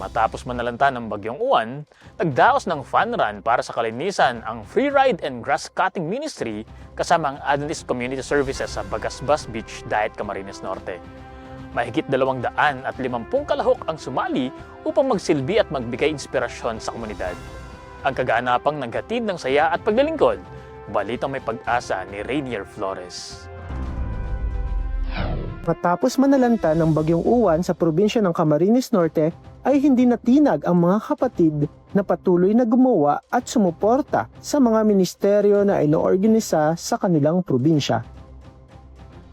Matapos manalanta ng Bagyong Uwan, nagdaos ng fun run para sa kalinisan ang Free Ride and Grass Cutting Ministry kasama ang Adventist Community Services sa Bagasbas Beach, Diet Camarines Norte. Mahigit dalawang daan at limampung kalahok ang sumali upang magsilbi at magbigay inspirasyon sa komunidad. Ang kaganapang naghatid ng saya at paglilingkod, balitang may pag-asa ni Rainier Flores. Matapos manalanta ng bagyong uwan sa probinsya ng Camarines Norte, ay hindi natinag ang mga kapatid na patuloy na gumawa at sumuporta sa mga ministeryo na inoorganisa sa kanilang probinsya.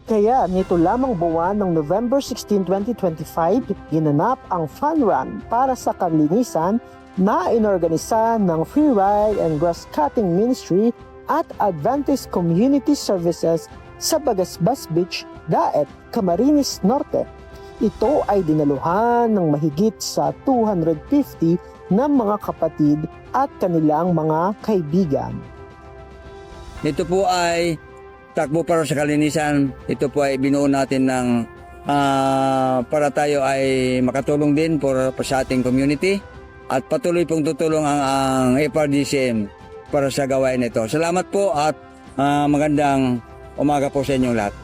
Kaya nito lamang buwan ng November 16, 2025, ginanap ang Fun Run para sa kalinisan na inorganisa ng Free Ride and Grass Cutting Ministry at Adventist Community Services sa Bagasbas Beach, Daet, Camarines Norte. Ito ay dinaluhan ng mahigit sa 250 na mga kapatid at kanilang mga kaibigan. Ito po ay takbo para sa kalinisan. Ito po ay binuo natin ng ah, para tayo ay makatulong din for, for sa ating community at patuloy pong tutulong ang, ang FRDCM para sa gawain ito. Salamat po at ah, magandang umaga po sa inyong lahat.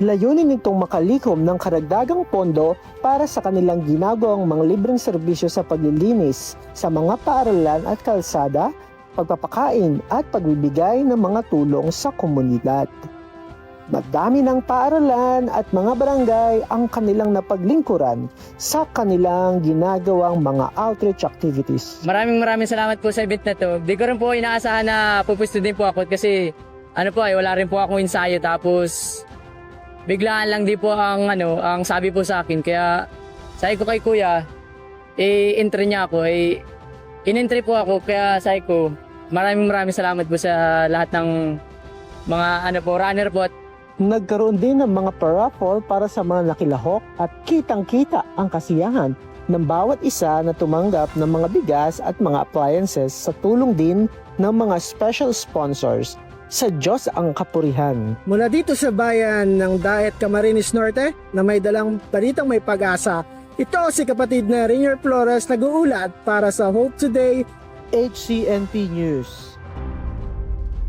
Layunin nitong makalikom ng karagdagang pondo para sa kanilang ginagawang mga libreng serbisyo sa paglilinis sa mga paaralan at kalsada, pagpapakain at pagbibigay ng mga tulong sa komunidad. Madami ng paaralan at mga barangay ang kanilang napaglingkuran sa kanilang ginagawang mga outreach activities. Maraming maraming salamat po sa event na to. Di ko rin po inaasahan na pupusto din po ako kasi ano po ay wala rin po akong ensayo tapos biglaan lang di po ang ano ang sabi po sa akin. Kaya sabi ko kay kuya i-entry niya ako eh in-entry po ako. Kaya sabi ko maraming maraming salamat po sa lahat ng mga ano po runner po at Nagkaroon din ng mga paraffle para sa mga nakilahok at kitang-kita ang kasiyahan ng bawat isa na tumanggap ng mga bigas at mga appliances sa tulong din ng mga special sponsors sa Diyos ang kapurihan. Mula dito sa bayan ng Daet Camarines Norte na may dalang balitang may pag-asa, ito si kapatid na Rainier Flores nag-uulat para sa Hope Today HCNP News.